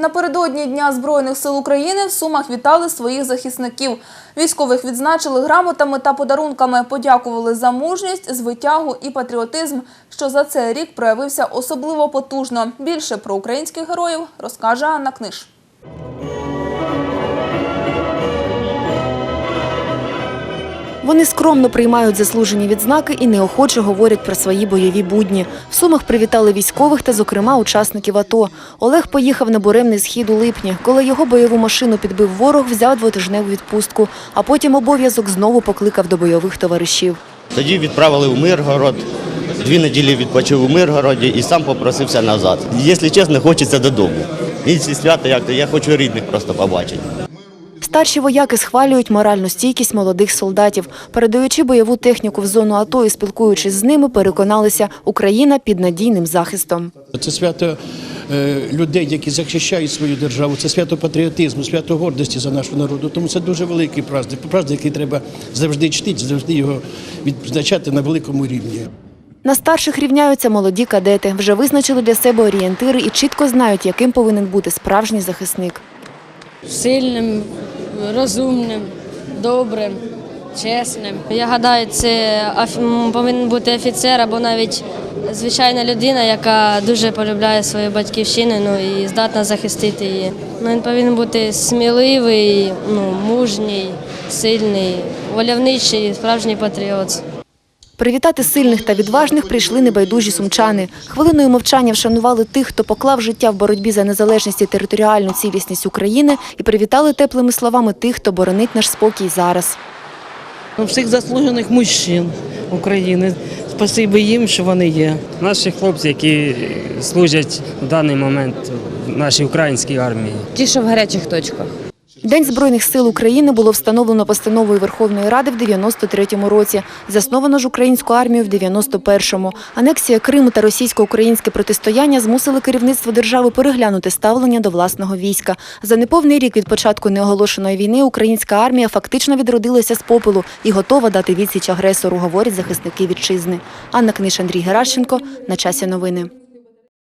Напередодні Дня Збройних сил України в Сумах вітали своїх захисників. Військових відзначили грамотами та подарунками, подякували за мужність, звитягу і патріотизм, що за цей рік проявився особливо потужно. Більше про українських героїв розкаже Анна Книж. Вони скромно приймають заслужені відзнаки і неохоче говорять про свої бойові будні. В Сумах привітали військових та, зокрема, учасників АТО. Олег поїхав на буремний схід у липні. Коли його бойову машину підбив ворог, взяв двотижневу відпустку, а потім обов'язок знову покликав до бойових товаришів. Тоді відправили в Миргород. Дві неділі відпочив у Миргороді і сам попросився назад. Якщо чесно, хочеться додому. І ці свята, як то я хочу рідних просто побачити. Старші вояки схвалюють моральну стійкість молодих солдатів. Передаючи бойову техніку в зону АТО і спілкуючись з ними, переконалися, Україна під надійним захистом. Це свято е, людей, які захищають свою державу, це свято патріотизму, свято гордості за нашу народу. Тому це дуже великий праздник, праздник, який треба завжди чтити, завжди його відзначати на великому рівні. На старших рівняються молоді кадети. Вже визначили для себе орієнтири і чітко знають, яким повинен бути справжній захисник. сильним, розумним, добрим, чесним. Я гадаю, це повинен бути офіцер або навіть звичайна людина, яка дуже полюбляє свою батьківщину ну, і здатна захистити її. Ну, він повинен бути сміливий, ну, мужній, сильний, вольовничий, справжній патріот. Привітати сильних та відважних прийшли небайдужі сумчани. Хвилиною мовчання вшанували тих, хто поклав життя в боротьбі за незалежність і територіальну цілісність України, і привітали теплими словами тих, хто боронить наш спокій зараз. Ну, всіх заслужених мужчин України. Спасибі їм, що вони є. Наші хлопці, які служать в даний момент в нашій українській армії. Ті, що в гарячих точках. День Збройних сил України було встановлено постановою Верховної Ради в 93-му році. Засновано ж українську армію в 91-му. Анексія Криму та російсько-українське протистояння змусили керівництво держави переглянути ставлення до власного війська. За неповний рік від початку неоголошеної війни українська армія фактично відродилася з попелу і готова дати відсіч агресору, говорять захисники вітчизни. Анна Книж, Андрій Геращенко. На часі новини.